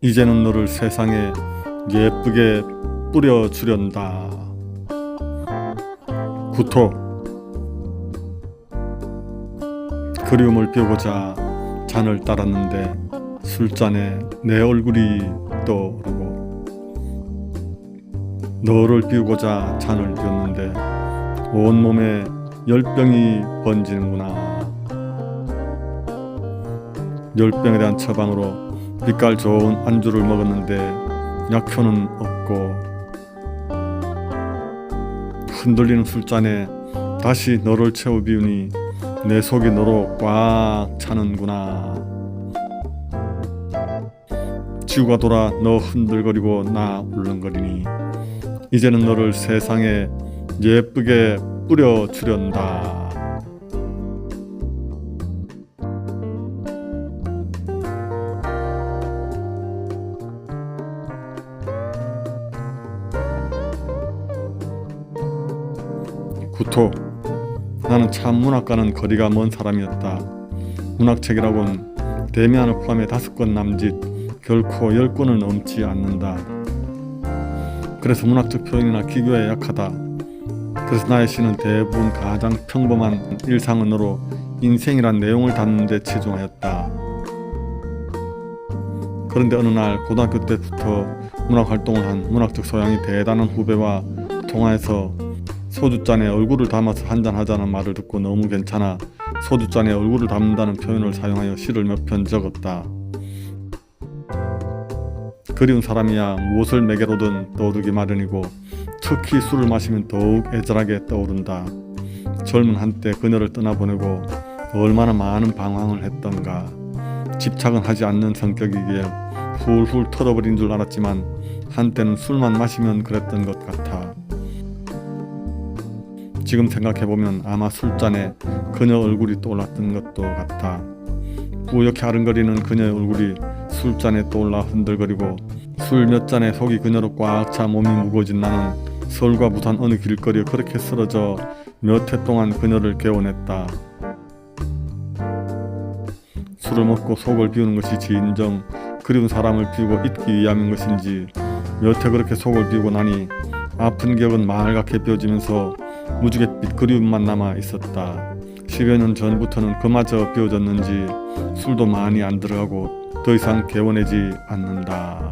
이제는 너를 세상에 예쁘게 뿌려주련다. 구토 그리움을 비우고자 잔을 따랐는데 술잔에 내 얼굴이 떠오르고 너를 비우고자 잔을 비웠는데 온몸에 열병이 번지는구나. 열병에 대한 처방으로 빛깔 좋은 안주를 먹었는데 약효는 없고 흔들리는 술잔에 다시 너를 채워 비우니 내 속이 너로 꽉 차는구나. 지구가 돌아 너 흔들거리고 나 울렁거리니 이제는 너를 세상에 예쁘게 뿌려 주련다. 구토 나는 참 문학과는 거리가 먼 사람이었다. 문학책이라곤 대면을 포함해 다섯 권 남짓 결코 열 권을 넘지 않는다. 그래서 문학적 표현이나 기교에 약하다. 그래서 나의 시는 대부분 가장 평범한 일상 언어로 인생이란 내용을 담는 데 치중하였다. 그런데 어느 날 고등학교 때부터 문학 활동을 한 문학적 소양이 대단한 후배와 통화해서 소주잔에 얼굴을 담아서 한잔하자는 말을 듣고 너무 괜찮아 소주잔에 얼굴을 담는다는 표현을 사용하여 시를 몇 편 적었다. 그리운 사람이야 무엇을 매개로든 떠오르기 마련이고 특히 술을 마시면 더욱 애절하게 떠오른다. 젊은 한때 그녀를 떠나보내고 얼마나 많은 방황을 했던가. 집착은 하지 않는 성격이기에 훌훌 털어버린 줄 알았지만 한때는 술만 마시면 그랬던 것 같아. 지금 생각해보면 아마 술잔에 그녀 얼굴이 떠올랐던 것도 같아. 뿌옇게 아른거리는 그녀의 얼굴이 술잔에 떠올라 흔들거리고 술 몇 잔에 속이 그녀로 꽉 차 몸이 무거워진 나는 서울과 부산 어느 길거리에 그렇게 쓰러져 몇 해 동안 그녀를 개원했다. 술을 먹고 속을 비우는 것이 진정 그리운 사람을 비우고 잊기 위함인 것인지 몇 해 그렇게 속을 비우고 나니 아픈 기억은 말갛게 비워지면서 무지갯빛 그리움만 남아 있었다. 10여 년 전부터는 그마저 비워졌는지 술도 많이 안 들어가고 더 이상 개원하지 않는다.